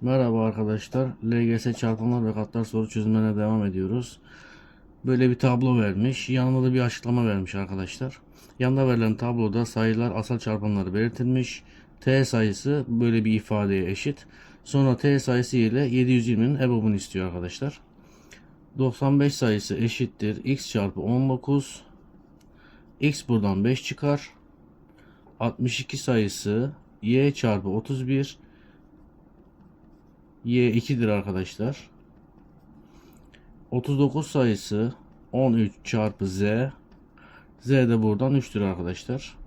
Merhaba arkadaşlar. LGS çarpımlar ve katlar soru çözümlerine devam ediyoruz. Böyle bir tablo vermiş. Yanında da bir açıklama vermiş arkadaşlar. Yanında verilen tabloda sayılar asal çarpanları belirtilmiş. T sayısı böyle bir ifadeye eşit. Sonra T sayısı ile 720'nin EBOB'unu istiyor arkadaşlar. 95 sayısı eşittir. X çarpı 19. X buradan 5 çıkar. 62 sayısı Y çarpı 31 Y 2'dir arkadaşlar. 39 sayısı 13 çarpı Z. Z de buradan 3'tür arkadaşlar.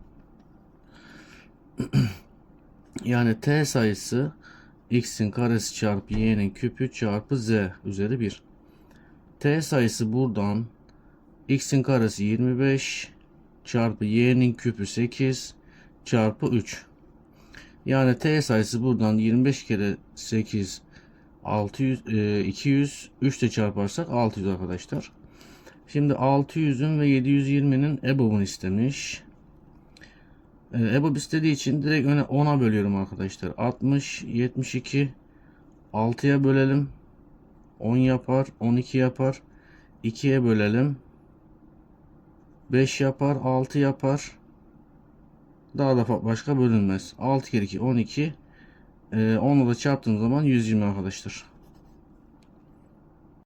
yani T sayısı X'in karesi çarpı Y'nin küpü çarpı Z üzeri 1. T sayısı buradan X'in karesi 25 çarpı Y'nin küpü 8 çarpı 3. Yani T sayısı buradan 25 kere 8 600 e, 200 3 de çarparsak 600 arkadaşlar. Şimdi 600'ün ve 720'nin EBOB'unu istemiş. E, EBOB istediği için direkt öne 10'a bölüyorum arkadaşlar. 60 72 6'ya bölelim. 10 yapar, 12 yapar. 2'ye bölelim. 5 yapar, 6 yapar. Daha da başka bölünmez. 6 kere 2 12. Ee, onunla da çarptığım zaman 120 arkadaşlar.